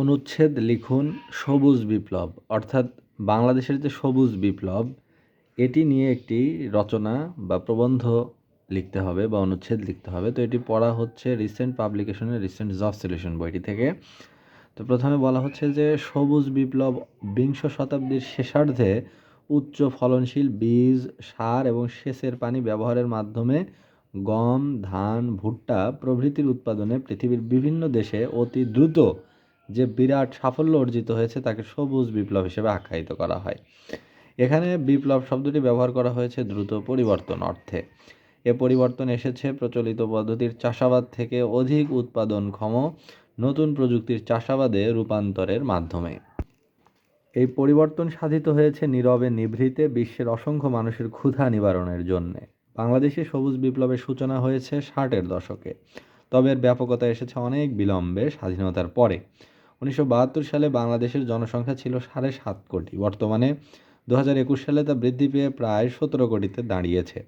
অনুচ্ছেদ লিখুন সবুজ বিপ্লব, অর্থাৎ বাংলাদেশের যে সবুজ বিপ্লব, এটি নিয়ে একটি রচনা বা প্রবন্ধ লিখতে হবে বা অনুচ্ছেদ লিখতে হবে। তো এটি পড়া হচ্ছে রিসেন্ট পাবলিকেশনের রিসেন্ট জব সলিউশন বইটি থেকে। তো প্রথমে বলা হচ্ছে যে সবুজ বিপ্লব বিংশ শতাব্দীর শেষার্ধে উচ্চ ফলনশীল বীজ, সার এবং সেচের পানি ব্যবহারের মাধ্যমে গম, ধান, ভুট্টা প্রভৃতির উৎপাদনে পৃথিবীর বিভিন্ন দেশে অতি দ্রুত যে বিরাট সাফল্য অর্জিত হয়েছে তাকে সবুজ বিপ্লব হিসেবে আখ্যায়িত করা হয়। এখানে বিপ্লব শব্দটি ব্যবহার করা হয়েছে দ্রুত পরিবর্তন অর্থে। এ পরিবর্তন এসেছে প্রচলিত পদ্ধতির চাষাবাদ থেকে অধিক উৎপাদনক্ষম নতুন প্রযুক্তির চাষাবাদে রূপান্তরের মাধ্যমে। এই পরিবর্তন সাধিত হয়েছে নীরবে নিভৃতে বিশ্বের অসংখ্য মানুষের ক্ষুধা নিবারণের জন্যে। বাংলাদেশে সবুজ বিপ্লবের সূচনা হয়েছে ষাটের দশকে। তবে এর ব্যাপকতা এসেছে অনেক বিলম্বে স্বাধীনতার পরে। উনিশশো বাহাত্তর সালে বাংলাদেশের জনসংখ্যা ছিল সাড়ে সাত কোটি। বর্তমানে দু হাজার একুশ সালে তা বৃদ্ধি পেয়ে প্রায় সতেরো কোটিতে দাঁড়িয়েছে।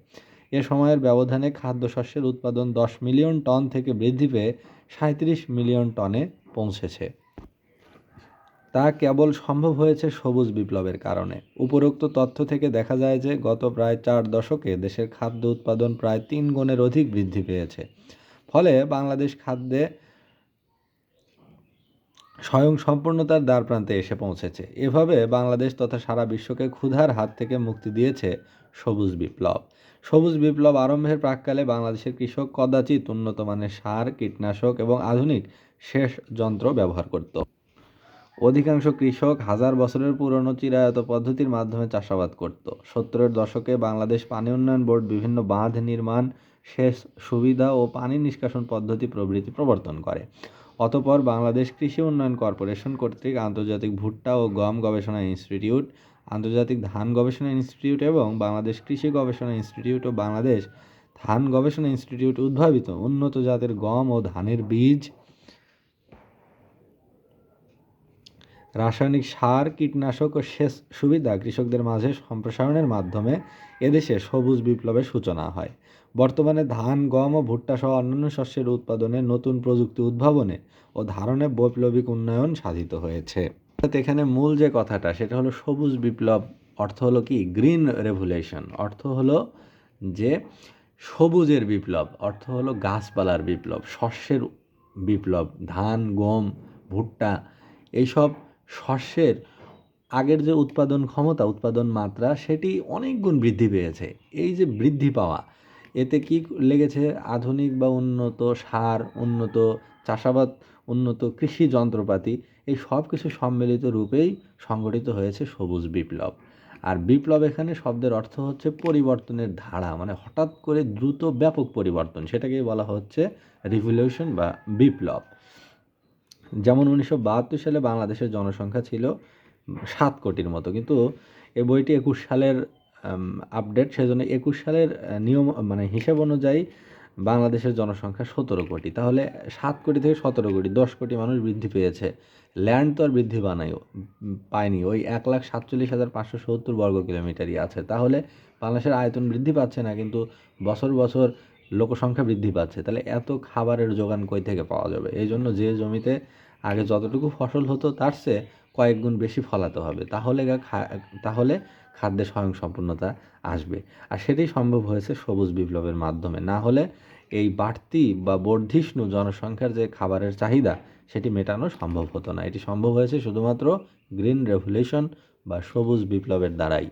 এ সময়ের ব্যবধানে খাদ্যশস্যের উৎপাদন দশ মিলিয়ন টন থেকে বৃদ্ধি পেয়ে সাঁত্রিশ মিলিয়ন টনে পৌঁছেছে। তা কেবল সম্ভব হয়েছে সবুজ বিপ্লবের কারণে। উপরোক্ত তথ্য থেকে দেখা যায় যে গত প্রায় চার দশকে দেশের খাদ্য উৎপাদন প্রায় তিন গুণের অধিক বৃদ্ধি পেয়েছে। ফলে বাংলাদেশ খাদ্যে স্বয়ং সম্পূর্ণতার দ্বার প্রান্তে এসে পৌঁছেছে। এভাবে বাংলাদেশ তথা সারা বিশ্বকে ক্ষুধার হাত থেকে মুক্তি দিয়েছে সবুজ বিপ্লব। সবুজ বিপ্লব আরম্ভের প্রাককালে বাংলাদেশের কৃষক কদাচিৎ উন্নত মানের সার, কীটনাশক এবং আধুনিক সেচ যন্ত্র ব্যবহার করত। অধিকাংশ কৃষক হাজার বছরের পুরনো চিরায়ত পদ্ধতির মাধ্যমে চাষাবাদ করত। সত্তরের দশকে বাংলাদেশ পানি উন্নয়ন বোর্ড বিভিন্ন বাঁধ নির্মাণ, সেচ সুবিধা ও পানি নিষ্কাশন পদ্ধতি প্রভৃতি প্রবর্তন করে। অতপর বাংলাদেশ কৃষি উন্নয়ন কর্পোরেশন কর্তৃক আন্তর্জাতিক ভুট্টা ও গম গবেষণা ইনস্টিটিউট, আন্তর্জাতিক ধান গবেষণা ইনস্টিটিউট এবং বাংলাদেশ কৃষি গবেষণা ইনস্টিটিউট ও বাংলাদেশ ধান গবেষণা ইনস্টিটিউট উদ্ভাবিত। উন্নত জাতের গম ও ধানের বীজ রাসায়নিক সার, কীটনাশক ও সেচ সুবিধা কৃষকদের মাঝে সম্প্রসারণের মাধ্যমে এদেশে সবুজ বিপ্লবের সূচনা হয়। বর্তমানে ধান, গম ও ভুট্টা সহ অন্যান্য শস্যের উৎপাদনে নতুন প্রযুক্তি উদ্ভাবনে ও ধারণে বৈপ্লবিক উন্নয়ন সাধিত হয়েছে। অর্থাৎ এখানে মূল যে কথাটা, সেটা হলো সবুজ বিপ্লব, অর্থ হলো কি? Green revolution. অর্থ হলো যে সবুজের বিপ্লব, অর্থ হলো গাছপালার বিপ্লব, শস্যের বিপ্লব, ধান, গম, ভুট্টা, এইসব শস্যের আগের যে উৎপাদন ক্ষমতা, উৎপাদন মাত্রা, সেটি অনেক গুণ বৃদ্ধি পেয়েছে। এই যে বৃদ্ধি পাওয়া, এতে কি লেগেছে? আধুনিক বা উন্নত সার, উন্নত চাষাবাদ, উন্নত কৃষি যন্ত্রপাতি, এই সব কিছু সম্মিলিত রূপেই সংগঠিত হয়েছে সবুজ বিপ্লব। আর বিপ্লব এখানে শব্দের অর্থ হচ্ছে পরিবর্তনের ধারা মানে হঠাৎ করে দ্রুত ব্যাপক পরিবর্তন, সেটাকেই বলা হচ্ছে রিভলিউশন বা বিপ্লব। যেমন উনিশশো বাহাত্তর সালে বাংলাদেশের জনসংখ্যা ছিল সাত কোটির মতো। কিন্তু এই বইটি একুশ সালের আপডেট সেজন্য একুশ সালের নিয়ম মানে হিসাব অনুযায়ী বাংলাদেশের জনসংখ্যা সতেরো কোটি। তাহলে সাত কোটি থেকে সতেরো কোটি, দশ কোটি মানুষ বৃদ্ধি পেয়েছে। ল্যান্ড তো আর বৃদ্ধি বানাই পায়নি। ওই এক লাখ সাতচল্লিশ হাজার পাঁচশো সত্তর বর্গ কিলোমিটারই আছে। তাহলে বাংলাদেশের আয়তন বৃদ্ধি পাচ্ছে না, কিন্তু বছর বছর লোকসংখ্যা বৃদ্ধি পাচ্ছে, তাহলে এত খাবারের যোগান কই থেকে পাওয়া যাবে? এই জন্য যে জমিতে আগে যতটুকু ফসল হতো, তার চেয়ে কয়েক গুণ বেশি ফলাতে হবে। তাহলে তাহলে খাদ্যে স্বয়ংসম্পূর্ণতা আসবে। আর সেটাই সম্ভব হয়েছে সবুজ বিপ্লবের মাধ্যমে। না হলে এই বাড়তি বা বর্ধিষ্ণু জনসংখ্যার যে খাবারের চাহিদা, সেটি মেটানো সম্ভব হতো না। এটি সম্ভব হয়েছে শুধুমাত্র গ্রিন রেভলিউশন বা সবুজ বিপ্লবের দ্বারাই।